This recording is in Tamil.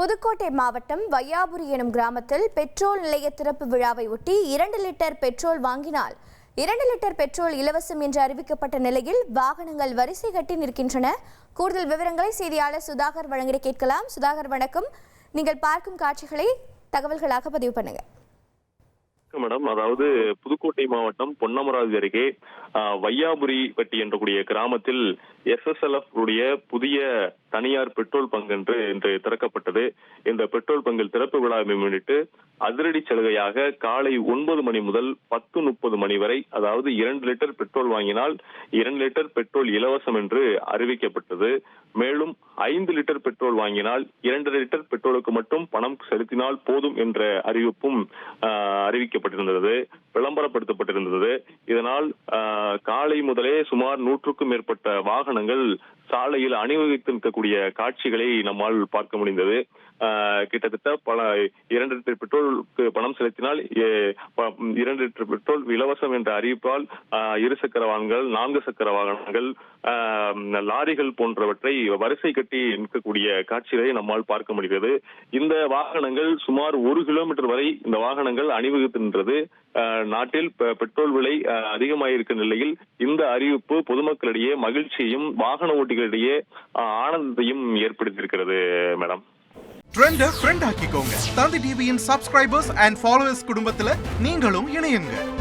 புதுக்கோட்டை மாவட்டம் வையாபுரி எனும் கிராமத்தில் பெட்ரோல் நிலைய திறப்பு விழாவை ஒட்டி இரண்டு லிட்டர் பெட்ரோல் வாங்கினால் இரண்டு லிட்டர் பெட்ரோல் இலவசம் என்று அறிவிக்கப்பட்ட நிலையில் வாகனங்கள் வரிசை கட்டி நிற்கின்றன. கூடுதல் விவரங்களை செய்தியாளர் சுதாகர் வழங்கிட கேட்கலாம். சுதாகர் வணக்கம். நீங்கள் பார்க்கும் காட்சிகளை தகவல்களாக பதிவு பண்ணுங்க. மேடம். அதாவது புதுக்கோட்டை மாவட்டம் பொன்னமராவதி அருகே வையாபுரி பட்டி என்றக்கூடிய கிராமத்தில் எஸ்எஸ்எல்எஃப் உடைய புதிய தனியார் பெட்ரோல் பங்க் என்று இன்று திறக்கப்பட்டது. இந்த பெட்ரோல் பங்கில் திறப்பு விழாவை முன்னிட்டு அதிரடி சலுகையாக காலை ஒன்பது மணி முதல் பத்து முப்பது மணி வரை அதாவது இரண்டு லிட்டர் பெட்ரோல் வாங்கினால் இரண்டு லிட்டர் பெட்ரோல் இலவசம் என்று அறிவிக்கப்பட்டது. மேலும் ஐந்து லிட்டர் பெட்ரோல் வாங்கினால் இரண்டு லிட்டர் பெட்ரோலுக்கு மட்டும் பணம் செலுத்தினால் போதும் என்ற அறிவிப்பும் அறிவிக்கப்பட்டிருந்தது. விளம்பரப்படுத்தப்பட்டிருந்தது. இதனால் ஆஹ், காலை முதலே சுமார் நூற்றுக்கும் மேற்பட்ட வாகனங்கள் சாலையில் அணிவகுத்து நிற்கக்கூடிய காட்சிகளை நம்மால் பார்க்க முடிந்தது. ஆஹ், கிட்டத்தட்ட பல இரண்டு லிட்டர் பெட்ரோலுக்கு பணம் செலுத்தினால் இரண்டு லிட்டர் பெட்ரோல் இலவசம் என்ற அறிவிப்பால் ஆஹ், இரு சக்கர வாகனங்கள் நான்கு சக்கர வாகனங்கள் ஆஹ், லாரிகள் போன்றவற்றை வரிசை கட்டி நிற்கக்கூடிய காட்சிகளை நம்மால் பார்க்க முடிகிறது. இந்த வாகனங்கள் சுமார் ஒரு கிலோமீட்டர் வரை இந்த வாகனங்கள் அணிவகுத்து நின்றது. ஆஹ், நாட்டில் பெட்ரோல் விலை அதிகமாயிருக்க அதிகமாயிருக்கும் நிலையில் இந்த அறிவிப்பு பொதுமக்களிடையே மகிழ்ச்சியையும் வாகன ஓட்டிகளிடையே ஆனந்தத்தையும் ஏற்படுத்தியிருக்கிறது மேடம். ட்ரெண்ட ஃப்ரெண்ட் ஆக்கிக்கோங்க. தந்தி டிவியின் சப்ஸ்கிரைபர்ஸ் அண்ட் ஃபாலோவர்ஸ் குடும்பத்துல நீங்களும் இணையுங்க.